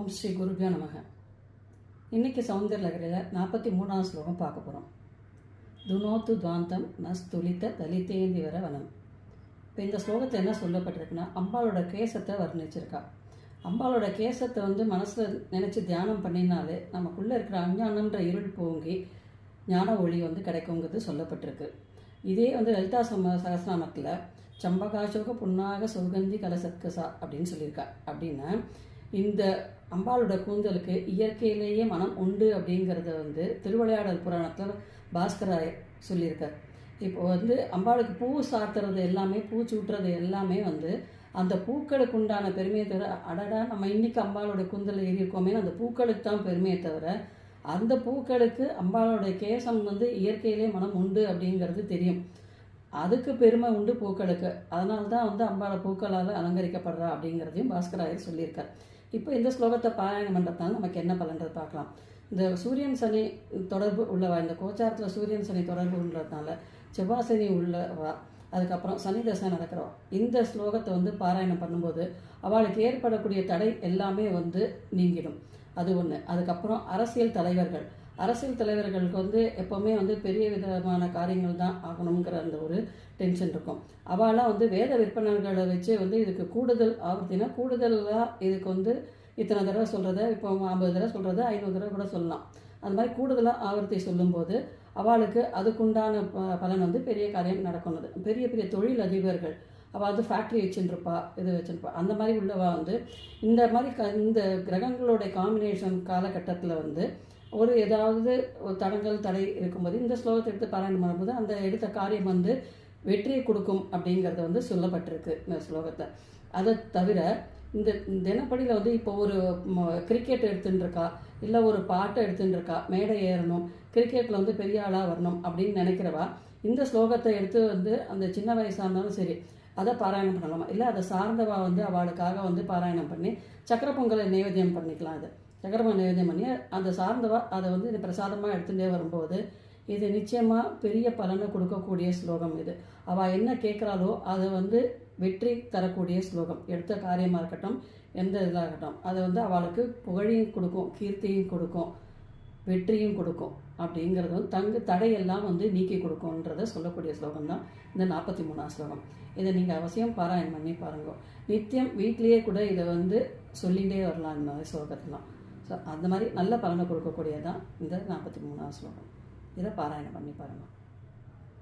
ஓம் ஸ்ரீ குருபியோ நமக. இன்னைக்கு சௌந்தர்யலகரில் நாற்பத்தி மூணாவது ஸ்லோகம் பார்க்க போகிறோம் துனோத்து துவாந்தம் நஸ்துலித்த தலித்தேந்தி வர வனம். இப்போ இந்த ஸ்லோகத்தில் என்ன சொல்லப்பட்டிருக்குன்னா அம்பாளோட கேசத்தை வர்ணிச்சிருக்கா. அம்பாளோட கேசத்தை வந்து மனசில் நினச்சி தியானம் பண்ணினாலே நமக்குள்ளே இருக்கிற அஞ்ஞானன்ற இருள் போங்கி ஞான ஒளி வந்து கிடைக்குங்கிறது சொல்லப்பட்டிருக்கு. இதே வந்து லலிதா சம சகசிரநாமத்தில் சம்பகாசோக புண்ணாக சுகந்தி கலசத்கசா அப்படின்னு சொல்லியிருக்கா. அப்படின்னா இந்த அம்பாளோட கூந்தலுக்கு இயற்கையிலேயே மனம் உண்டு அப்படிங்கிறத வந்து திருவிளையாடல் புராணத்தில் பாஸ்கராய் சொல்லியிருக்கார். இப்போ வந்து அம்பாளுக்கு பூ சாத்துறது எல்லாமே பூ சூட்டுறது எல்லாமே வந்து அந்த பூக்களுக்கு உண்டான பெருமையை தவிர அடடா நம்ம இன்னைக்கு அம்பாளோட கூந்தல் ஏறி இருக்கோமே அந்த பூக்களுக்கு தான் பெருமையை தவிர அந்த பூக்களுக்கு அம்பாளோட கேசம் வந்து இயற்கையிலே மனம் உண்டு அப்படிங்கிறது தெரியும். அதுக்கு பெருமை உண்டு பூக்களுக்கு. அதனால தான் வந்து அம்பாளை பூக்களால் அலங்கரிக்கப்படுறா அப்படிங்கிறதையும் பாஸ்கராயர் சொல்லியிருக்கார். இப்போ இந்த ஸ்லோகத்தை பாராயணம் பண்ணுறதுனால நமக்கு என்ன பலன்றது பார்க்கலாம். இந்த சூரியன் சனி தொடர்பு உள்ளவா? இந்த கோச்சாரத்தில் சூரியன் சனி தொடர்பு உள்ளதுனால செவ்வாய் சனி உள்ளவா? அதுக்கப்புறம் சனி தசை நடக்கிறோம். இந்த ஸ்லோகத்தை வந்து பாராயணம் பண்ணும்போது அவளுக்கு ஏற்படக்கூடிய தடை எல்லாமே வந்து நீங்கிடும். அது ஒன்று அதுக்கப்புறம் அரசியல் தலைவர்கள். அரசியல் தலைவர்களுக்கு வந்து எப்போவுமே வந்து பெரிய விதமான காரியங்கள் தான் ஆகணுங்கிற அந்த ஒரு டென்ஷன் இருக்கும். அவெல்லாம் வந்து வேத விற்பனர்களை வச்சு வந்து இதுக்கு கூடுதல் ஆபத்தினா கூடுதலாக இதுக்கு வந்து இத்தனை தடவை சொல்கிறத இப்போ ஐம்பது தடவை சொல்கிறத ஐநூறு தடவை கூட சொல்லலாம். அந்த மாதிரி கூடுதலாக ஆவர்த்தி சொல்லும்போது அவளுக்கு அதுக்குண்டான ப பலன் வந்து பெரிய காரியம் நடக்கணுது பெரிய பெரிய தொழில் அதிபர்கள் அவள் அது ஃபேக்ட்ரி வச்சுருப்பா இது வச்சுருப்பா. அந்த மாதிரி உள்ளவா வந்து இந்த மாதிரி க இந்த கிரகங்களோட காம்பினேஷன் காலகட்டத்தில் வந்து ஒரு ஏதாவது ஒரு தடங்கள் தடை இருக்கும்போது இந்த ஸ்லோகத்தை எடுத்து பாராயணம் பண்ணும்போது அந்த எடுத்த காரியம் வந்து வெற்றியை கொடுக்கும் அப்படிங்கிறது வந்து சொல்லப்பட்டிருக்கு இந்த ஸ்லோகத்தை அதை தவிர இந்த தினப்படியில் வந்து இப்போ ஒரு கிரிக்கெட் எடுத்துட்டுருக்கா இல்லை ஒரு பாட்டை எடுத்துட்டுருக்கா மேடை ஏறணும் கிரிக்கெட்டில் வந்து பெரிய ஆளாக வரணும் அப்படின்னு நினைக்கிறவா இந்த ஸ்லோகத்தை எடுத்து வந்து அந்த சின்ன வயசாக இருந்தாலும் சரி அதை பாராயணம் பண்ணலாமா? இல்லை அதை சார்ந்தவா வந்து அவளுக்காக வந்து பாராயணம் பண்ணி சக்கர பொங்கலை நைவேத்தியம் பண்ணிக்கலாம் அது. சக்கரமாக நைவேத்தியம் பண்ணி அந்த சார்ந்தவா அதை வந்து இது பிரசாதமாக எடுத்துகிட்டே வரும்போது இது நிச்சயமாக பெரிய பலனை கொடுக்கக்கூடிய ஸ்லோகம் இது. அவள் என்ன கேட்குறாளோ அதை வந்து வெற்றி தரக்கூடிய ஸ்லோகம். எடுத்த காரியமாக இருக்கட்டும் எந்த இதாக இருக்கட்டும் அதை வந்து அவளுக்கு புகழையும் கொடுக்கும் கீர்த்தியும் கொடுக்கும். வெற்றியும் கொடுக்கும். அப்படிங்கிறது வந்து தங்கு தடையெல்லாம் வந்து நீக்கி கொடுக்கும்ன்றதை சொல்லக்கூடிய ஸ்லோகம் தான் இந்த நாற்பத்தி மூணாம் ஸ்லோகம். இதை நீங்கள் அவசியம் பாராயணம் பண்ணி பாருங்க. நித்தியம் வீட்லேயே கூட இதை வந்து சொல்லிகிட்டே வரலாம் இந்த மாதிரி ஸ்லோகத்தெல்லாம். ஸோ அந்த மாதிரி நல்ல பலனை கொடுக்கக்கூடியதான் இந்த நாற்பத்தி மூணாம் ஸ்லோகம். இதை பாராயணம் பண்ணி பாருங்கள்